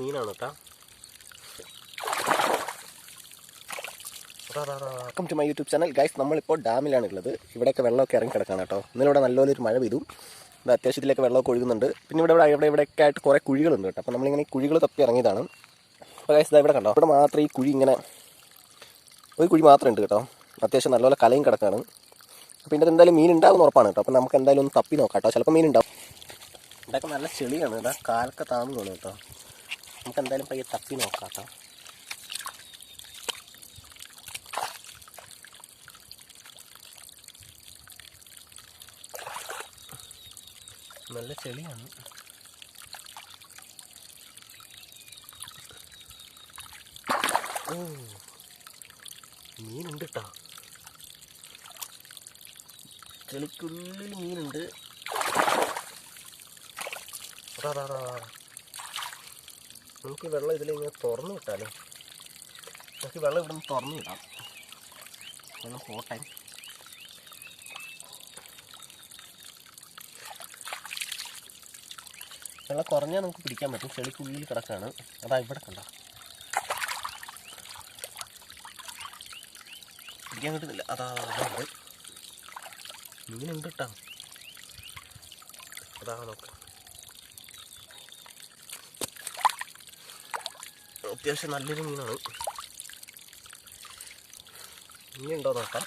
മീനാണ് കേട്ടോ welcome to my YouTube channel guys നമ്മളിപ്പോൾ ഡാമിലാണ് ഉള്ളത് ഇവിടെയൊക്കെ വെള്ളമൊക്കെ ഇറങ്ങി കിടക്കാണ് കേട്ടോ ഇന്നലെ നല്ലൊരു മഴ പെയ്തു. ഇത് അത്യാവശ്യത്തിലൊക്കെ വെള്ളമൊക്കെ ഒഴുകുന്നുണ്ട്. പിന്നെ ഇവിടെ ഇവിടെ ഇവിടെ ഇവിടെയൊക്കെ ആയിട്ട് കുറേ കുഴികളുണ്ട് കേട്ടോ. അപ്പോൾ നമ്മളിങ്ങനെ കുഴികൾ തപ്പി ഇറങ്ങിയതാണ്. അപ്പോൾ ഗൈസ് ഇതാ ഇവിടെ കണ്ടോ? ഇവിടെ മാത്രം ഈ കുഴി ഇങ്ങനെ ഒരു കുഴി മാത്രമേ ഉണ്ട് കേട്ടോ. അത്യാവശ്യം നല്ലപോലെ കലയും കിടക്കാണ്. അപ്പോൾ ഇതിന്റെ എന്തായാലും മീൻ ഉണ്ടാവും ഉറപ്പാണ് കേട്ടോ. അപ്പോൾ നമുക്ക് എന്തായാലും ഒന്ന് തപ്പി നോക്കാം കേട്ടോ. ചിലപ്പോൾ മീൻ ഉണ്ടാവും. ഇതൊക്കെ നല്ല ചെളിയാണ്. കേട്ടോ കാലൊക്കെ താന്നു തോന്നുന്നു കേട്ടോ. നമുക്ക് എന്തായാലും പയ്യെ തപ്പി നോക്കാം നല്ല ചെളിയാണ്. ഓ മീനുണ്ട് കേട്ടോ ചെളിക്കുള്ളിൽ മീനുണ്ട്. അതാ, അതാ, അതാ. നമുക്ക് വെള്ളം ഇതിലിങ്ങനെ തുറന്നു വിട്ടാലോ? നമുക്ക് വെള്ളം ഇവിടെ നിന്ന് തുറന്നു വിടാം. വെള്ളം പോട്ടെ. വെള്ളം കുറഞ്ഞാൽ നമുക്ക് പിടിക്കാൻ പറ്റും. ചെളിക്കുള്ളിൽ കിടക്കാണ്. അതാ ഇവിടെ കണ്ട? പിടിക്കാൻ കിട്ടുന്നില്ല അതാ. മീനുണ്ട് കേട്ടോ. അതാ നോക്കാം. അത്യാവശ്യം നല്ലൊരു മീനാണ്. ഇനി ഉണ്ടോ നോക്കാം.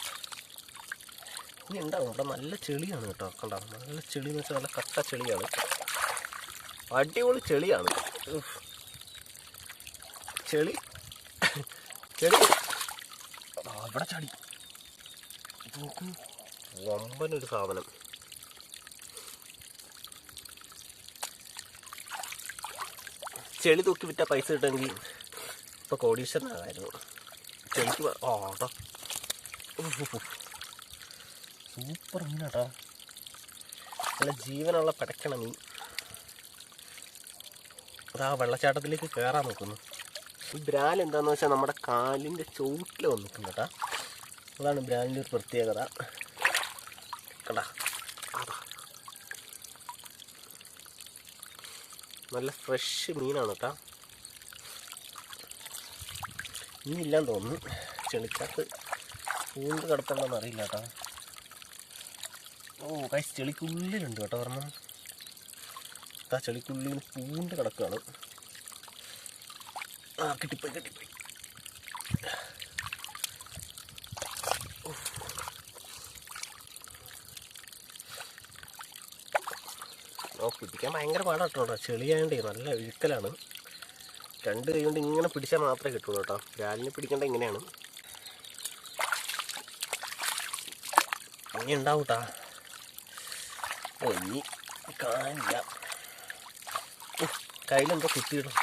ഇനി ഉണ്ടാവും ഇവിടെ നല്ല ചെളിയാണ് കേട്ടോ. കണ്ടോ? നല്ല ചെളി എന്ന് വെച്ചാൽ നല്ല കട്ട ചെളിയാണ്. അടിപൊളി ചെളിയാണ്. ചെളി. ചെളി. അവിടെ ചടി നോക്കൂ. വമ്പനൊരു സാധനം. ചെളി തൂക്കി വിറ്റ പൈസ കിട്ടുമെങ്കിൽ ഇപ്പോൾ കോടീശ്വരനാകായിരുന്നു. ചെളിക്ക് കേട്ടോ സൂപ്പർ മീനാട്ടോ. നല്ല ജീവനുള്ള പടക്കണ മീൻ. അതാ വെള്ളച്ചാട്ടത്തിലേക്ക് കയറാൻ നോക്കുന്നു. ഈ ബ്രാൽ എന്താന്ന് വെച്ചാൽ നമ്മുടെ കാലിന്റെ ചുവട്ടിൽ വന്നിട്ടുണ്ട് കേട്ടോ അതാണ് ബ്രാലിന്റെ ഒരു പ്രത്യേകത. കണ്ടാ? അതാ. നല്ല ഫ്രഷ് മീനാണ് കേട്ടോ ഇന്നില്ലാന്ന് തോന്നുന്നു. ചെളിക്കകത്ത് പൂണ്ട് കിടപ്പുണ്ടെന്ന് അറിയില്ല കേട്ടോ ഓ കൈ ചെളിക്കുള്ളിലുണ്ട് കേട്ടോ ഒരെണ്ണം. ആ ചെളിക്കുള്ളിൽ പൂണ്ട് കിടക്കുകയാണ് ആ കിട്ടിപ്പോയി കിട്ടിപ്പോയി. ഓ പിടിക്കാൻ ഭയങ്കര പാടാട്ടോ കേട്ടോ ചെളിയായോണ്ടേ നല്ല ഇഴുക്കലാണ്. രണ്ട് കൈ കൊണ്ട് ഇങ്ങനെ പിടിച്ചാൽ മാത്രമേ കിട്ടുള്ളൂ കേട്ടോ. രാലിനെ പിടിക്കേണ്ട ഇങ്ങനെയാണ്. ഇനി ഉണ്ടാവും കേട്ടാ ഇനി കാണില്ല കയ്യിലെന്തോ കുത്തിയിടും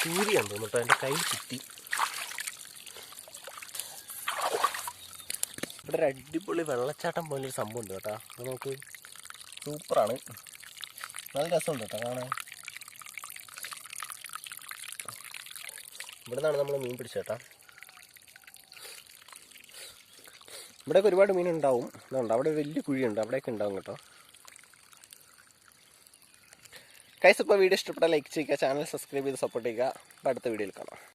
ചൂരിയാണ് തോന്നുന്നു കേട്ടോ എന്റെ കയ്യിൽ കുത്തി. ഇവിടെ ഒരു അടിപൊളി വെള്ളച്ചാട്ടം പോലൊരു സംഭവം ഉണ്ട് കേട്ടോ. അത് നോക്ക്. സൂപ്പറാണ്. നല്ല രസമുണ്ട് കേട്ടോ കാണാൻ. ഇവിടെ നിന്നാണ് നമ്മൾ മീൻ പിടിച്ചേട്ടാ ഇവിടെയൊക്കെ ഒരുപാട് മീൻ ഉണ്ടാവും. അതുകൊണ്ട് അവിടെ വലിയ കുഴിയുണ്ട്. അവിടെയൊക്കെ ഉണ്ടാവും കേട്ടോ. കൈസ് ഇപ്പോൾ വീഡിയോ ഇഷ്ടപ്പെട്ടാൽ ലൈക്ക് ചെയ്യുക ചാനൽ സബ്സ്ക്രൈബ് ചെയ്ത് സപ്പോർട്ട് ചെയ്യുക. അടുത്ത വീഡിയോയിൽ കാണാം.